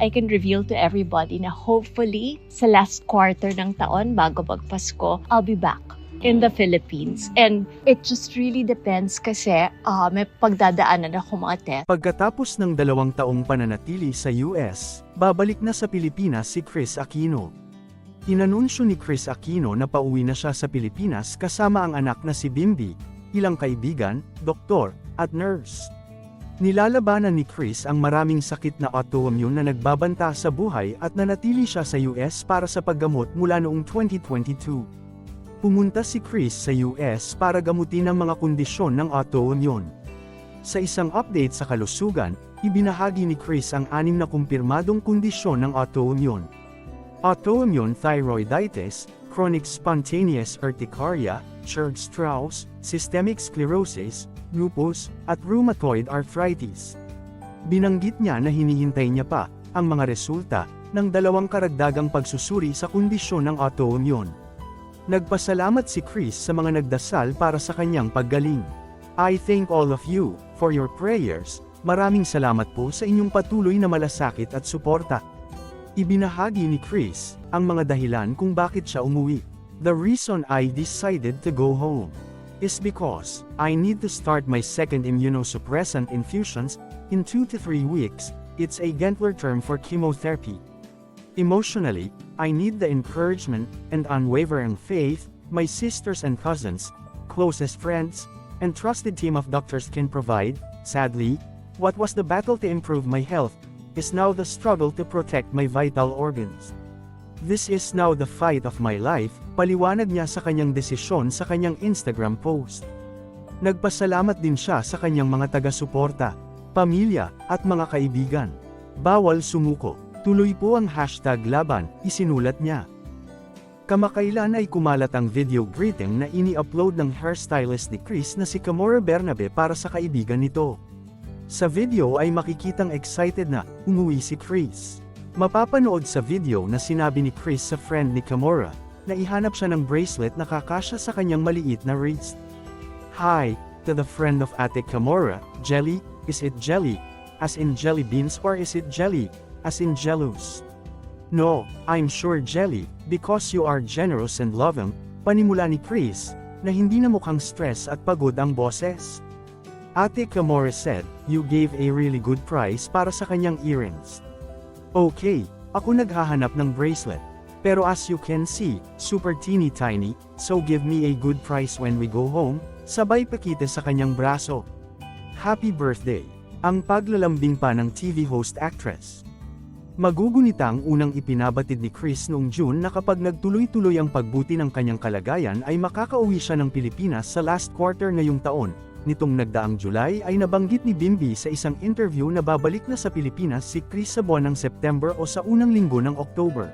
I can reveal to everybody na hopefully sa last quarter ng taon bago magpasko, I'll be back in the Philippines. And it just really depends kasi ah, may pagdadaanan ako mga test. Pagkatapos ng dalawang taong pananatili sa US, babalik na sa Pilipinas si Chris Aquino. Inanunsyo ni Chris Aquino na pauwi na siya sa Pilipinas kasama ang anak na si Bimbi, ilang kaibigan, doktor, at nurse. Nilalabanan ni Chris ang maraming sakit na autoimmune na nagbabanta sa buhay at nanatili siya sa US para sa paggamot mula noong 2022. Pumunta si Chris sa US para gamutin ang mga kondisyon ng autoimmune. Sa isang update sa kalusugan, ibinahagi ni Chris ang anim na kumpirmadong kondisyon ng autoimmune. Autoimmune thyroiditis, chronic spontaneous urticaria, Churg-Strauss, systemic sclerosis, lupus, at rheumatoid arthritis. Binanggit niya na hinihintay niya pa ang mga resulta ng dalawang karagdagang pagsusuri sa kondisyon ng autoimmune. Nagpasalamat si Chris sa mga nagdasal para sa kanyang paggaling. I thank all of you for your prayers. Maraming salamat po sa inyong patuloy na malasakit at suporta. Ibinahagi ni Chris ang mga dahilan kung bakit siya umuwi. The reason I decided to go home is because I need to start my second immunosuppressant infusions in 2 to 3 weeks. It's a gentler term for chemotherapy. Emotionally, I need the encouragement and unwavering faith my sisters and cousins, closest friends, and trusted team of doctors can provide. Sadly, what was the battle to improve my health is now the struggle to protect my vital organs. This is now the fight of my life, paliwanag niya sa kanyang desisyon sa kanyang Instagram post. Nagpasalamat din siya sa kanyang mga taga-suporta, pamilya, at mga kaibigan. Bawal sumuko. Tuloy po ang hashtag laban, isinulat niya. Kamakailan ay kumalat ang video greeting na ini-upload ng hairstylist ni Chris na si Camora Bernabe para sa kaibigan nito. Sa video ay makikitang excited na umuwi si Chris. Mapapanood sa video na sinabi ni Chris sa friend ni Camora na ihanap siya ng bracelet na kakasya sa kanyang maliit na wrist. Hi, to the friend of Ate Camora, Jelly, is it jelly? As in jelly beans or is it jelly? As in jealous? No, I'm sure jelly, because you are generous and loving, panimula ni Chris, na hindi na mukhang stress at pagod ang boses. Ate Camora said, you gave a really good price para sa kanyang earrings. Okay, ako naghahanap ng bracelet. Pero as you can see, super teeny tiny, so give me a good price when we go home, sabay pakita sa kanyang braso. Happy birthday! Ang paglalambing pa ng TV host actress. Magugunita ang unang ipinabatid ni Chris noong June na kapag nagtuloy-tuloy ang pagbuti ng kanyang kalagayan ay makakauwi siya ng Pilipinas sa last quarter ngayong taon. Nitong nagdaang July ay nabanggit ni Bimbi sa isang interview na babalik na sa Pilipinas si Chris sa buwan ng September o sa unang linggo ng October.